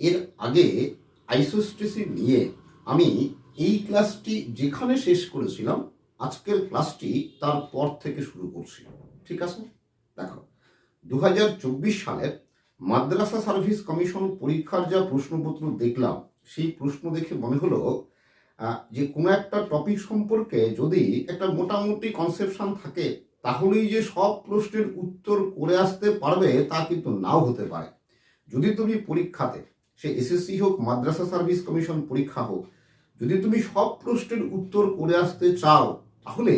এর আগে আইসোস্টেসি নিয়ে আমি এই ক্লাসটি যেখানে শেষ করেছিলাম, আজকের ক্লাসটি তার পর থেকে শুরু করছি। ঠিক আছে? দেখো দু হাজার চব্বিশ সালের মাদ্রাসা সার্ভিস কমিশন পরীক্ষার যা প্রশ্নপত্র দেখলাম, সেই প্রশ্ন দেখে মনে হলো যে কোনো একটা টপিক সম্পর্কে যদি একটা মোটামুটি কনসেপশন থাকে, তাহলেই যে সব প্রশ্নের উত্তর করে আসতে পারবে তা কিন্তু নাও হতে পারে। যদি তুমি পরীক্ষাতে সে এসএসসি হোক, মাদ্রাসা সার্ভিস কমিশন পরীক্ষা হোক, যদি তুমি সব প্রশ্নের উত্তর করে আসতে চাও, তাহলে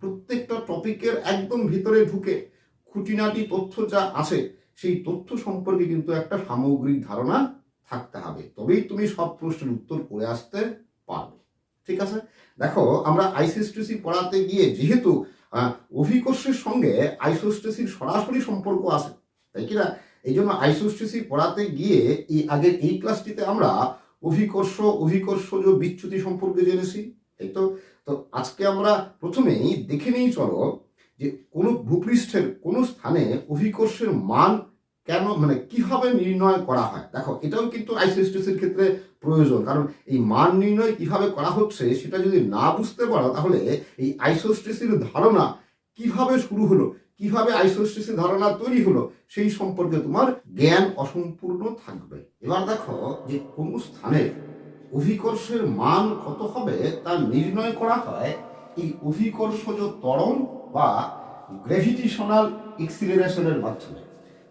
প্রত্যেকটা টপিকের একদম ভিতরে ঢুকে খুঁটিনাটি তথ্য যা আছে, সেই তথ্য সম্পর্কে কিন্তু একটা সামগ্রিক ধারণা থাকতে হবে। তবেই তুমি সব প্রশ্নের উত্তর করে আসতে পারবে। ঠিক আছে? দেখো, আমরা আইসিএসটিসি পড়াতে গিয়ে যেহেতু অভিকর্ষের সঙ্গে আইসোস্টেসির সরাসরি সম্পর্ক আছে, তাই কি না? এই জন্য আইসোস্টেসি পড়াতে গিয়ে এই আগের এই ক্লাসটিতে আমরা অভিকর্ষ, অভিকর্ষজ বিচ্যুতি সম্পর্কে জেনেছি এই তো? তো আজকে আমরা প্রথমেই দেখে নিই, চলো, যে কোনো ভূপৃষ্ঠের কোনো স্থানে অভিকর্ষের মান কেন মানে কীভাবে নির্ণয় করা হয়? দেখো, এটাও কিন্তু আইসিএসটিসির ক্ষেত্রে প্রয়োজন, কারণ এই মান নির্ণয় কীভাবে করা হচ্ছে সেটা যদি না বুঝতে পারো, তাহলে এই আইসোস্টেসির ধারণা কীভাবে শুরু হলো? কীভাবে আইসোস্টেসির ধারণা তৈরি হলো, সেই সম্পর্কে তোমার জ্ঞান অসম্পূর্ণ থাকবে। এবার দেখো যে কোন স্থানে অভিকর্ষের মান কত হবে, তা নির্ণয় করা হয় এই অভিকর্ষজ ত্বরণ বা গ্র্যাভিটেশনাল এক্সিলারেশনের মাধ্যমে।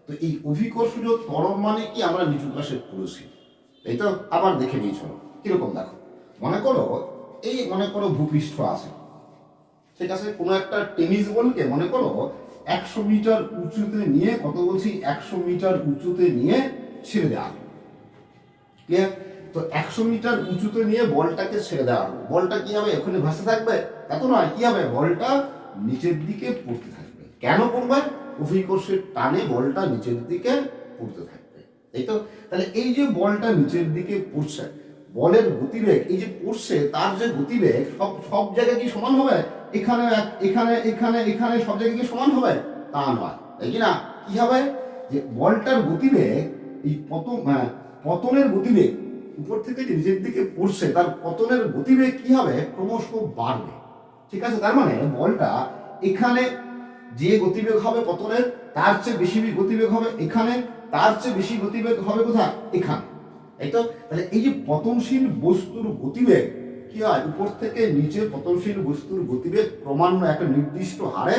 তো এই অভিকর্ষজ ত্বরণ মানে কি? আমরা নিচু ক্লাসে পড়েছি। এই তো আবার দেখে চলো। কীরকম দেখো? মনে করো, এই মনে করো ভূপৃষ্ঠ আছে। ঠিক আছে? কোনো একটা টেনিস বলকে মনে করো একশো মিটার উঁচুতে নিয়ে, কত বলছি? একশো মিটার উঁচুতে নিয়ে ছেড়ে দেওয়া ক্লিয়ার তো একশো মিটার উঁচুতে নিয়ে বলটাকে ছেড়ে দেওয়া বলটা কি হবে? ওখানে ভাসে থাকবে? এত নয়। কি হবে? বলটা নিচের দিকে পড়তে থাকবে। কেন পড়বে? অভিকর্ষের টানে বলটা নিচের দিকে পড়তে থাকবে। তাই তো? তাহলে এই যে বলটা নিচের দিকে পড়ছে বলের গতিবেগ এই যে পড়ছে তার যে গতিবেগ সব সব জায়গায় কি সমান হবে? এখানে এখানে এখানে এখানে সব জায়গায় কি সমান হবে? তা নয়। তাই কি না? কি হবে? যে বলটার গতিবেগ এই পতন আহ, পতনের গতিবেগ উপর থেকে যে নিচের দিকে পড়ছে তার পতনের গতিবেগ কি হবে? ক্রমশ বাড়বে। ঠিক আছে? তার মানে বলটা এখানে যে গতিবেগ হবে পতনের তার চেয়ে বেশি গতিবেগ হবে এখানে তার চেয়ে বেশি গতিবেগ হবে কোথায়? এখানে। এই তো? তাহলে এই যে পতনশীল বস্তুর গতিবেগ, কি হয়? উপর থেকে নিচে পতনশীল বস্তুর গতিবেগ ক্রমান্বয়ে একটা নির্দিষ্ট হারে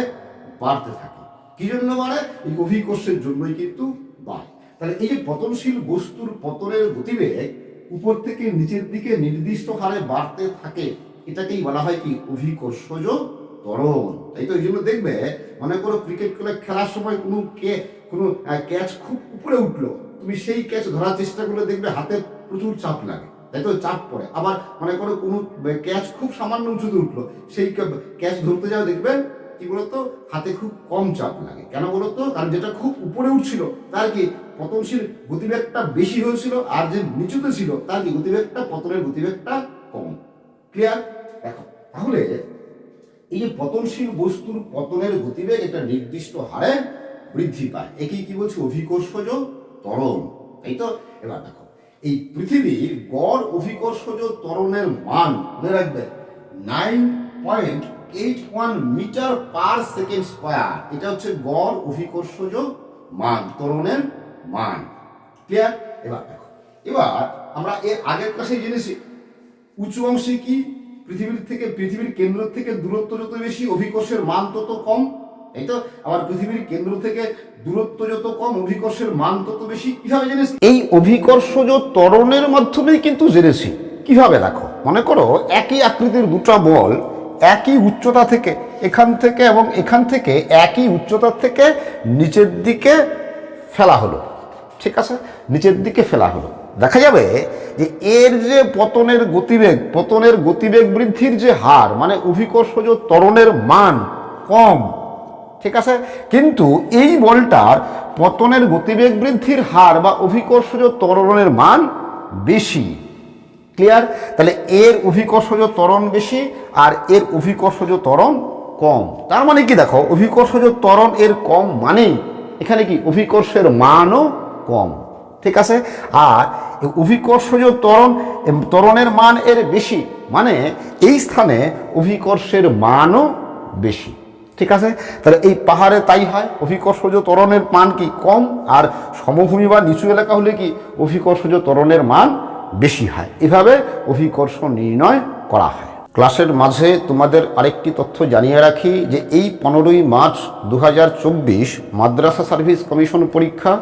বাড়তে থাকে। কি জন্য বাড়ে? এই অভিকর্ষের জন্যই কিন্তু বাড়ে। তাহলে এই যে পতনশীল বস্তুর পতনের গতিবেগ উপর থেকে নিচের দিকে নির্দিষ্ট হারে বাড়তে থাকে, এটাকেই বলা হয় কি? অভিকর্ষজ ত্বরণ তাই তো? এই জন্য দেখবে, মনে করো ক্রিকেট খেলা খেলার সময় কোনো কে কোনো ক্যাচ খুব উপরে উঠল। তুমি সেই ক্যাচ ধরার চেষ্টা করলে দেখবে হাতে প্রচুর চাপ লাগে। তাই তো? চাপ পড়ে। আবার মনে করো কোনো ক্যাচ খুব সামান্য উঁচুতে উঠল, সেই ক্যাচ ধরতে যাও দেখবে, কি বলতো? হাতে খুব কম চাপ লাগে। কেন বলতো? কারণ যেটা খুব উপরে উঠছিল, তার কি পতনশীল গতিবেগটা বেশি হয়েছিল আর যে নিচুতে ছিল, তার কি গতিবেগটা, পতনের গতিবেগটা কম। ক্লিয়ার দেখো, তাহলে এই যে পতনশীল বস্তুর পতনের গতিবেগ একটা নির্দিষ্ট হারে বৃদ্ধি পায়। একেই কি বলছে? অভিকর্ষজ ত্বরণ তাই তো? এবার দেখো, এই পৃথিবীর গড় অভিকর্ষজ ত্বরণের মান মনে রাখবে nine point eight one metre per second square. এটা হচ্ছে গড় অভিকর্ষজ মান ত্বরণের মান। ক্লিয়ার এবার দেখো, এবার আমরা এর আগের ক্লাসে জেনেছি, উঁচু অংশে কি? পৃথিবীর থেকে, পৃথিবীর কেন্দ্র থেকে দূরত্ব যত বেশি, অভিকর্ষের মান তত কম। এই তো আবার পৃথিবীর কেন্দ্র থেকে দূরত্ব যত কম, অভিকর্ষের মান তত বেশি। কীভাবে জেনেছি? এই অভিকর্ষজ ত্বরণের মাধ্যমেই কিন্তু জেনেছি। কীভাবে দেখো? মনে করো, একই আকৃতির দুটো বল একই উচ্চতা থেকে এখান থেকে এবং এখান থেকে একই উচ্চতা থেকে নিচের দিকে ফেলা হলো। ঠিক আছে? নিচের দিকে ফেলা হলো। দেখা যাবে যে এর যে পতনের গতিবেগ পতনের গতিবেগ বৃদ্ধির যে হার মানে অভিকর্ষজ ত্বরণের মান কম ঠিক আছে? কিন্তু এই বলটার পতনের গতিবেগ বৃদ্ধির হার বা অভিকর্ষজ ত্বরণের মান বেশি। ক্লিয়ার তাহলে এর অভিকর্ষজ ত্বরণ বেশি আর এর অভিকর্ষজ ত্বরণ কম। তার মানে কি দেখো? অভিকর্ষজ ত্বরণ এর কম মানেই এখানে কি? অভিকর্ষের মানও কম। ঠিক আছে? আর অভিকর্ষজ ত্বরণ ত্বরণের মান এর বেশি মানে এই স্থানে অভিকর্ষের মানও বেশি। ঠিক আছে? তাহলে এই পাহাড়ে তাই হয়? অভিকর্ষজ ত্বরণের মান কি কম? আর সমভূমি বা নিচু এলাকা হলে কি অভিকর্ষজ ত্বরণের মান বেশি হয়? এভাবে অভিকর্ষ নির্ণয় করা হয়। ক্লাসের মাঝে তোমাদের আরেকটি তথ্য জানিয়ে রাখি যে এই পনেরোই মার্চ দু হাজার চব্বিশ মাদ্রাসা সার্ভিস কমিশন পরীক্ষা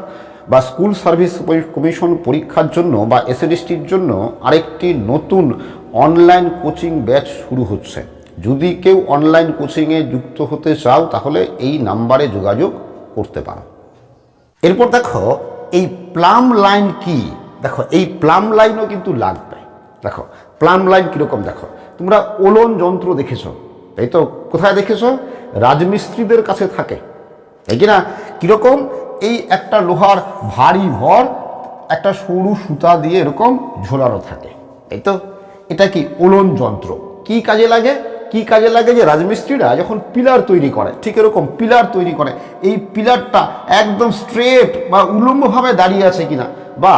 বা স্কুল সার্ভিস কমিশন পরীক্ষার জন্য বা এসএডিসটির জন্য আরেকটি নতুন অনলাইন কোচিং ব্যাচ শুরু হচ্ছে। যদি কেউ অনলাইন কোচিংয়ে যুক্ত হতে চাও, তাহলে এই নাম্বারে যোগাযোগ করতে পারো। এরপর দেখো, এই প্লাম লাইন কি? দেখো, এই প্লাম লাইনও কিন্তু লাগবে। দেখো প্লাম লাইন কীরকম? দেখো, তোমরা ওলন যন্ত্র দেখেছ, তাই তো? কোথায় দেখেছ? রাজমিস্ত্রিদের কাছে থাকে। তাই কি না? কীরকম? এই একটা লোহার ভারী ভর, একটা সরু সুতা দিয়ে এরকম ঝোলানো থাকে। তাই তো? এটা কি ওলন যন্ত্র? কি কাজে লাগে? কি কাজে লাগে যে রাজমিস্ত্রিরা যখন পিলার তৈরি করে, ঠিক এরকম পিলার তৈরি করে, এই পিলারটা একদম স্ট্রেট বা উলম্বভাবে দাঁড়িয়ে আছে কিনা, বা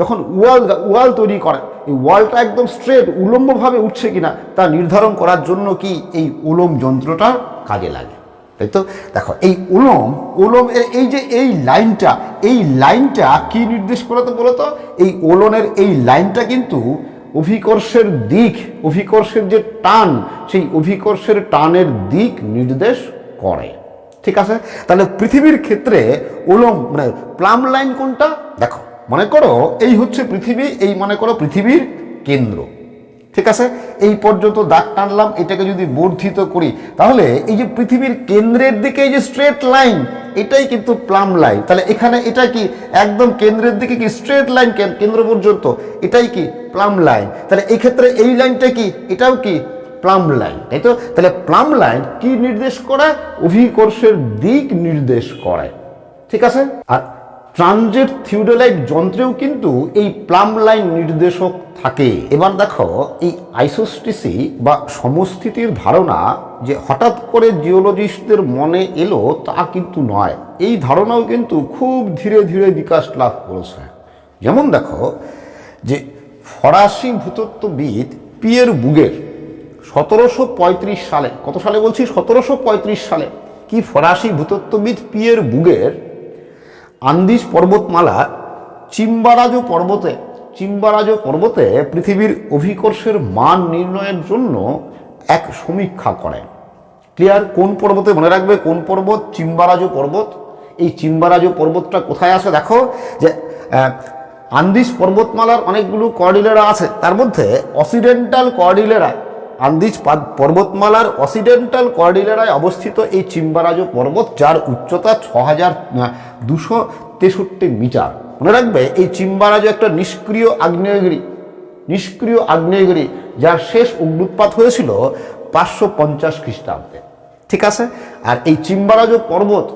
যখন ওয়াল ওয়াল তৈরি করে, এই ওয়ালটা একদম স্ট্রেট উলম্বভাবে উঠছে কিনা, তা নির্ধারণ করার জন্য কি এই উলম যন্ত্রটা কাজে লাগে? তাই তো? দেখো, এই উলম উলম এই যে এই লাইনটা এই লাইনটা কি নির্দেশ করে তো বলো তো? এই ওলনের এই লাইনটা কিন্তু অভিকর্ষের দিক, অভিকর্ষের যে টান, সেই অভিকর্ষের টানের দিক নির্দেশ করে। ঠিক আছে? তাহলে পৃথিবীর ক্ষেত্রে ওলম মানে প্লাম লাইন কোনটা? দেখো, মনে করো এই হচ্ছে পৃথিবী, এই মনে করো পৃথিবীর কেন্দ্র। ঠিক আছে? এই পর্যন্ত দাগ টানলাম, এটাকে যদি বর্ধিত করি, তাহলে এই যে পৃথিবীর কেন্দ্রের দিকে এই যে স্ট্রেট লাইন এটাই কিন্তু প্লাম লাইন তাহলে এখানে এটা কি একদম কেন্দ্রের দিকে কি স্ট্রেট লাইন কেন্দ্র পর্যন্ত? এটাই কি প্লাম লাইন তাহলে এই ক্ষেত্রে এই লাইনটা কি? এটাও কি প্লাম লাইন তাই তো? তাহলে প্লাম লাইন কি নির্দেশ করে? অভিকর্ষের দিক নির্দেশ করে। ঠিক আছে? আর ট্রানজেট থিওডোলাইট যন্ত্রেও কিন্তু এই প্লাম লাইন নির্দেশক থাকে। এবার দেখো, এই আইসোস্টিসি বা সমস্থিতির ধারণা যে হঠাৎ করে জিওলজিস্টদের মনে এলো তা কিন্তু নয়। এই ধারণাও কিন্তু খুব ধীরে ধীরে বিকাশ লাভ করেছে। যেমন দেখো, যে ফরাসি ভূতত্ত্ববিদ পিয়ের বুগের সতেরোশো পঁয়ত্রিশ সালে, কত সালে বলছি? সতেরোশো পঁয়ত্রিশ সালে। কি ফরাসি ভূতত্ত্ববিদ পিয়ের বুগের আন্দিজ পর্বতমালা চিম্বারাজো পর্বতে চিম্বারাজো পর্বতে পৃথিবীর অভিকর্ষের মান নির্ণয়ের জন্য এক সমীক্ষা করেন ক্লিয়ার? কোন পর্বতে মনে রাখবে? কোন পর্বত? চিম্বারাজো পর্বত? এই চিম্বারাজো পর্বতটা কোথায় আছে দেখো? যে আহ, আন্দিজ পর্বতমালার অনেকগুলো কর্ডিলেরা আছে। তার মধ্যে অসিডেন্টাল কর্ডিলেরা আন্দিজ পর্বতমালার অসিডেন্টাল কর্ডিলেরায় অবস্থিত এই চিম্বারাজো পর্বত, যার উচ্চতা ছ হাজার দুশো তেষট্টি মিটার। মনে রাখবে, এই চিম্বারাজো একটা নিষ্ক্রিয় আগ্নেয়গিরি নিষ্ক্রিয় আগ্নেয়গিরি, যার শেষ অগ্নুৎপাত হয়েছিল পাঁচশো পঞ্চাশ খ্রিস্টাব্দে। ঠিক আছে? আর এই চিম্বারাজো পর্বত,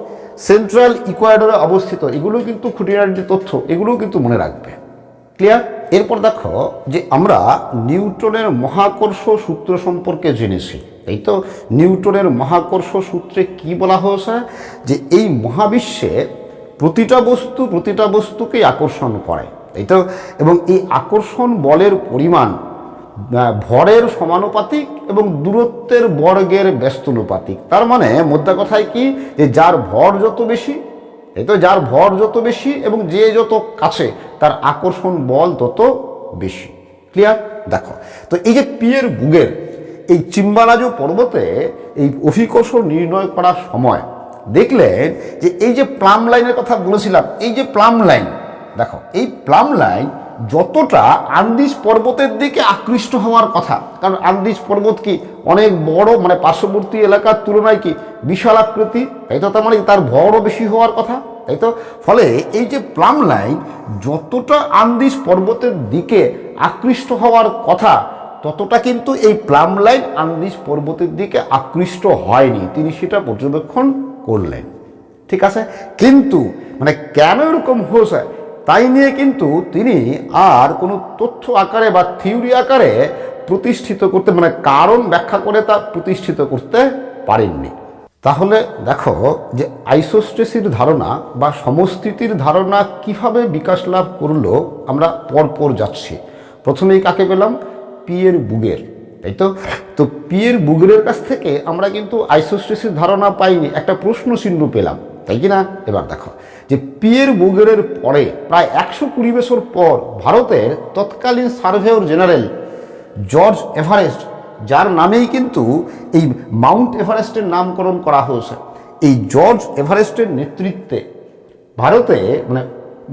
সেন্ট্রাল ইকুয়াডরে অবস্থিত, এগুলো কিন্তু খুঁটিনাটি তথ্য, এগুলোও কিন্তু মনে রাখবে। ক্লিয়ার এরপর দেখো যে আমরা নিউটনের মহাকর্ষ সূত্র সম্পর্কে জেনেছি। এই তো নিউটনের মহাকর্ষ সূত্রে কি বলা হয়েছে? যে এই মহাবিশ্বে প্রতিটা বস্তু প্রতিটা বস্তুকেই আকর্ষণ করে। এই তো, এবং এই আকর্ষণ বলের পরিমাণ ভরের সমানুপাতিক এবং দূরত্বের বর্গের ব্যস্তানুপাতিক। তার মানে মোদ্দা কথায় কি? যে যার ভর যত বেশি, এই তো যার ভর যত বেশি এবং যে যত কাছে তার আকর্ষণ বল তত বেশি। ক্লিয়ার দেখো, তো এই যে পিয়ের বুগের এই চিম্বালাজু পর্বতে এই অভিকর্ষ নির্ণয় করার সময় দেখলেন যে এই যে প্লাম লাইনের কথা বলেছিলাম, এই যে প্লাম লাইন, দেখো, এই প্লাম লাইন যতটা আন্দিজ পর্বতের দিকে আকৃষ্ট হওয়ার কথা, কারণ আন্দিজ পর্বত কি অনেক বড় মানে পার্শ্ববর্তী এলাকার তুলনায় কি বিশাল আকৃতি, তাই তো তার মানে তার ভরও বেশি হওয়ার কথা। তাই তো? ফলে এই যে প্লাম লাইন যতটা আন্দিজ পর্বতের দিকে আকৃষ্ট হওয়ার কথা, ততটা কিন্তু এই প্লাম লাইন আন্দিজ পর্বতের দিকে আকৃষ্ট হয়নি। তিনি সেটা পর্যবেক্ষণ করলেন। ঠিক আছে? কিন্তু মানে কেন এরকম হয়েছে? তাই নিয়ে কিন্তু তিনি আর কোনো তথ্য আকারে বা থিওরি আকারে প্রতিষ্ঠিত করতে মানে কারণ ব্যাখ্যা করে তা প্রতিষ্ঠিত করতে পারেননি। তাহলে দেখো যে আইসোস্টেসির ধারণা বা সমস্থিতির ধারণা কীভাবে বিকাশ লাভ করল, আমরা পরপর যাচ্ছি। প্রথমেই কাকে পেলাম? পিয়ের বুগের, তাই তো? তো পিয়ের বুগের কাছ থেকে আমরা কিন্তু আইসোস্টেসির ধারণা পাইনি, একটা প্রশ্ন চিহ্ন পেলাম, তাই কি না? এবার দেখো, যে পিয়ের বুগেরের পরে প্রায় একশো কুড়ি বছর পর ভারতের তৎকালীন সার্ভেয়র জেনারেল জর্জ এভারেস্ট যার নামেই কিন্তু এই মাউন্ট এভারেস্টের নামকরণ করা হয়েছে। এই জর্জ এভারেস্টের নেতৃত্বে ভারতে মানে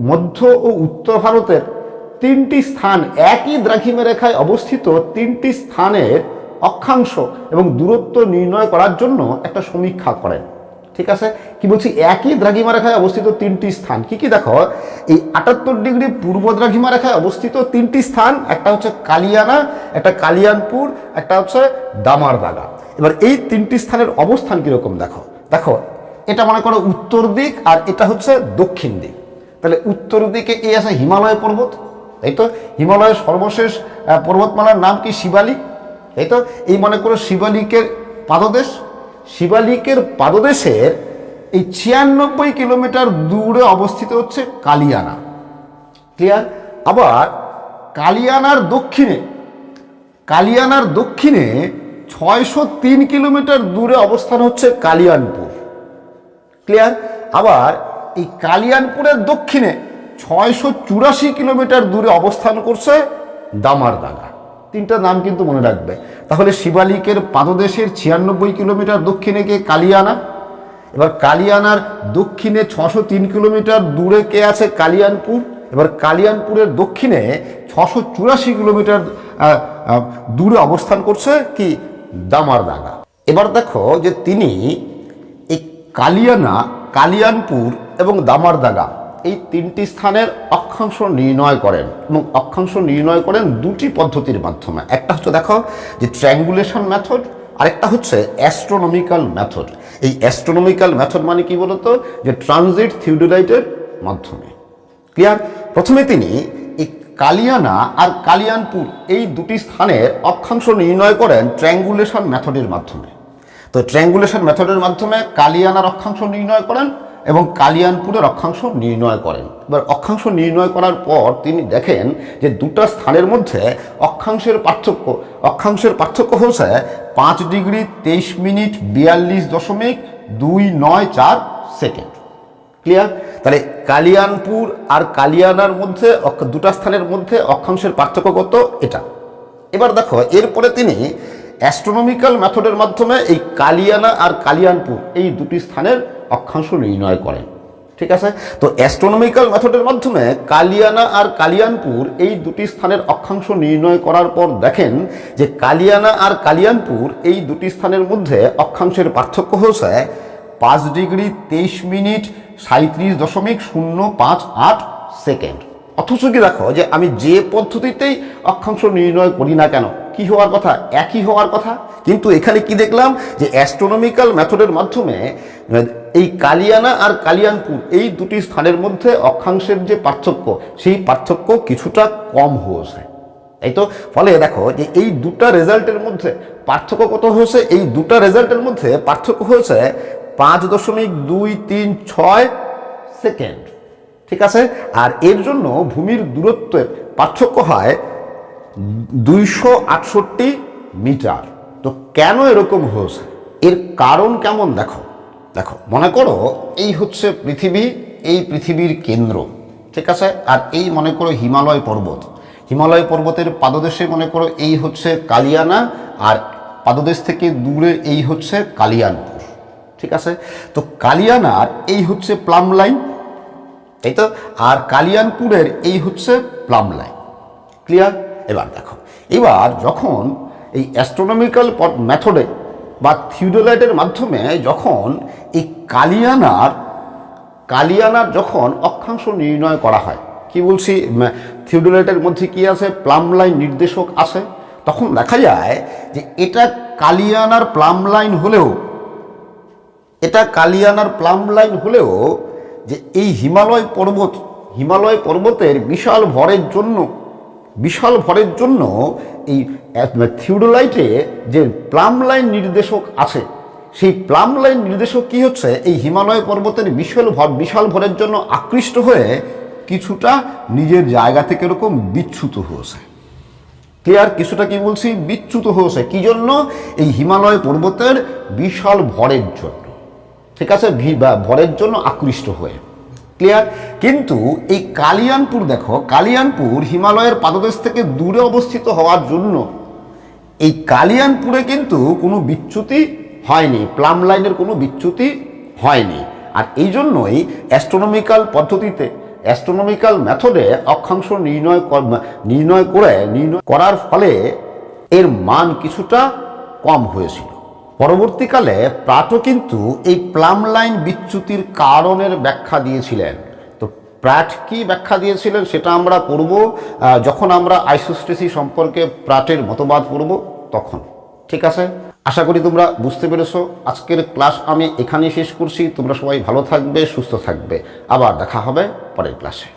মধ্য ও উত্তর ভারতের তিনটি স্থান একই দ্রাঘিমে রেখায় অবস্থিত তিনটি স্থানের অক্ষাংশ এবং দূরত্ব নির্ণয় করার জন্য একটা সমীক্ষা করেন। ঠিক আছে? কি বলছি? একই দ্রাঘিমা রেখায় অবস্থিত তিনটি স্থান। কি কি দেখো? এই আটাত্তর ডিগ্রি পূর্ব দ্রাঘিমা রেখায় অবস্থিত তিনটি স্থান, একটা হচ্ছে কালিয়ানা, একটা কালিয়ানপুর, একটা হচ্ছে দামারদাগা। এবার এই তিনটি স্থানের অবস্থান কীরকম দেখো? দেখো, এটা মনে করো উত্তর দিক আর এটা হচ্ছে দক্ষিণ দিক। তাহলে উত্তর দিকে এই আছে হিমালয় পর্বত, তাই তো? হিমালয়ের সর্বশেষ পর্বতমালার নাম কি? শিবালিক, তাই তো? এই মনে করো শিবালিকের পাদদেশ শিবালিকের পাদদেশের এই ছিয়ানব্বই কিলোমিটার দূরে অবস্থিত হচ্ছে কালিয়ানা। ক্লিয়ার আবার কালিয়ানার দক্ষিণে কালিয়ানার দক্ষিণে ছয়শো তিন কিলোমিটার দূরে অবস্থান হচ্ছে কালিয়ানপুর। ক্লিয়ার আবার এই কালিয়ানপুরের দক্ষিণে ছয়শো চুরাশি কিলোমিটার দূরে অবস্থান করছে দামারদাগা তিনটা নাম কিন্তু মনে রাখবে। তাহলে শিবালিকের পাদদেশের ছিয়ানব্বই কিলোমিটার দক্ষিণে কে কালিয়ানা? এবার কালিয়ানার দক্ষিণে ছশো তিন কিলোমিটার দূরে কে আছে? কালিয়ানপুর। এবার কালিয়ানপুরের দক্ষিণে ছশো চুরাশি কিলোমিটার দূরে অবস্থান করছে কি? দামারদাগা এবার দেখো যে তিনি এই কালিয়ানা, কালিয়ানপুর এবং দামারদাগা এই তিনটি স্থানের অক্ষাংশ নির্ণয় করেন এবং অক্ষাংশ নির্ণয় করেন দুটি পদ্ধতির মাধ্যমে। একটা হচ্ছে দেখো যে ট্র্যাঙ্গুলেশন মেথড আরেকটা হচ্ছে অ্যাস্ট্রোনমিক্যাল মেথড এই অ্যাস্ট্রোনমিক্যাল মেথড মানে কি বলতো? যে ট্রানজিট থিওডোলাইটের মাধ্যমে। ক্লিয়ার প্রথমে তিনি এই কালিয়ানা আর কালিয়ানপুর এই দুটি স্থানের অক্ষাংশ নির্ণয় করেন ট্র্যাঙ্গুলেশন মেথডের মাধ্যমে। তো ট্র্যাঙ্গুলেশন মেথডের মাধ্যমে কালিয়ানার অক্ষাংশ নির্ণয় করেন এবং কালিয়ানপুরের অক্ষাংশ নির্ণয় করেন। এবার অক্ষাংশ নির্ণয় করার পর তিনি দেখেন যে দুটো স্থানের মধ্যে অক্ষাংশের পার্থক্য অক্ষাংশের পার্থক্য হচ্ছে পাঁচ ডিগ্রি তেইশ মিনিট বিয়াল্লিশ দশমিক দুই নয় চার সেকেন্ড। ক্লিয়ার? তাহলে কালিয়ানপুর আর কালিয়ানার মধ্যে দুটা স্থানের মধ্যে অক্ষাংশের পার্থক্য কত? এটা। এবার দেখো, এরপরে তিনি অ্যাস্ট্রোনমিক্যাল মেথডের মাধ্যমে এই কালিয়ানা আর কালিয়ানপুর, এই দুটি স্থানের অক্ষাংশ নির্ণয় করেন। ঠিক আছে? তো অ্যাস্ট্রোনমিক্যাল মেথডের মাধ্যমে কালিয়ানা আর কালিয়ানপুর এই দুটি স্থানের অক্ষাংশ নির্ণয় করার পর দেখেন যে কালিয়ানা আর কালিয়ানপুর এই দুটি স্থানের মধ্যে অক্ষাংশের পার্থক্য হচ্ছে পাঁচ ডিগ্রি তেইশ মিনিট সাঁত্রিশ দশমিক শূন্য পাঁচ আট সেকেন্ড। অথচ কি দেখো যে আমি যে পদ্ধতিতেই অক্ষাংশ নির্ণয় করি না কেন, কি হওয়ার কথা? একই হওয়ার কথা। কিন্তু এখানে কি দেখলাম যে অ্যাস্ট্রোনমিক্যাল মেথডের মাধ্যমে এই কালিয়ানা আর কালিয়ানপুর এই দুটি স্থানের মধ্যে অক্ষাংশের যে পার্থক্য, সেই পার্থক্য কিছুটা কম হয়েছে। এই তো? ফলে দেখো যে এই দুটা রেজাল্টের মধ্যে পার্থক্য কত হয়েছে? এই দুটা রেজাল্টের মধ্যে পার্থক্য হয়েছে পাঁচ দশমিক দুই তিন ছয় সেকেন্ড। ঠিক আছে? আর এর জন্য ভূমির দূরত্বের পার্থক্য হয় দুইশো আটষট্টি মিটার। তো কেন এরকম হয়েছে? এর কারণ কেমন দেখো? দেখো, মনে করো এই হচ্ছে পৃথিবী, এই পৃথিবীর কেন্দ্র, ঠিক আছে? আর এই মনে করো হিমালয় পর্বত। হিমালয় পর্বতের পাদদেশে মনে করো এই হচ্ছে কালিয়ানা, আর পাদদেশ থেকে দূরে এই হচ্ছে কালিয়ানপুর, ঠিক আছে? তো কালিয়ানার এই হচ্ছে প্লাম লাইন, তাই তো? আর কালিয়ানপুরের এই হচ্ছে প্লাম লাইন, ক্লিয়ার? এবার দেখো, এবার যখন এই অ্যাস্ট্রোনমিক্যাল মেথডে বা থিউডোলাইটের মাধ্যমে যখন এই কালিয়ানার কালিয়ানার যখন অক্ষাংশ নির্ণয় করা হয়, কি বলছি? থিউডোলাইটের মধ্যে কি আছে? প্লাম লাইন নির্দেশক আছে। তখন দেখা যায় যে এটা কালিয়ানার প্লাম লাইন হলেও, এটা কালিয়ানার প্লাম লাইন হলেও যে এই হিমালয় পর্বত, হিমালয় পর্বতের বিশাল ভরের জন্য, বিশাল ভরের জন্য এই থিওডোলাইটে যে প্লাম লাইন নির্দেশক আছে, সেই প্লাম লাইন নির্দেশক কি হচ্ছে? এই হিমালয় পর্বতের বিশাল ভর, বিশাল ভরের জন্য আকৃষ্ট হয়ে কিছুটা নিজের জায়গা থেকে এরকম বিচ্যুত হয়েছে। ক্লিয়ার? কিছুটা কি বলছি? বিচ্যুত হয়েছে। কি জন্য? এই হিমালয় পর্বতের বিশাল ভরের জন্য। ঠিক আছে? ভরের জন্য আকৃষ্ট হয়ে। ক্লিয়ার কিন্তু এই কালিয়ানপুর দেখো, কালিয়ানপুর হিমালয়ের পাদদেশ থেকে দূরে অবস্থিত হওয়ার জন্য এই কালিয়ানপুরে কিন্তু কোনো বিচ্যুতি হয়নি প্লাম লাইনের কোনো বিচ্যুতি হয়নি। আর এই জন্যই অ্যাস্ট্রোনমিক্যাল পদ্ধতিতে অ্যাস্ট্রোনমিক্যাল মেথডে অক্ষাংশ নির্ণয় নির্ণয় করে, নির্ণয় করার ফলে এর মান কিছুটা কম হয়েছিল। পরবর্তীকালে প্রাটো কিন্তু এই প্লাম লাইন বিচ্যুতির কারণের ব্যাখ্যা দিয়েছিলেন। তো প্রাট কি ব্যাখ্যা দিয়েছিলেন সেটা আমরা পড়ব যখন আমরা আইসোস্টেসি সম্পর্কে প্রাটের মতবাদ পড়ব, তখন। ঠিক আছে? আশা করি তোমরা বুঝতে পেরেছ। আজকের ক্লাস আমি এখানেই শেষ করছি। তোমরা সবাই ভালো থাকবে, সুস্থ থাকবে। আবার দেখা হবে পরের ক্লাসে।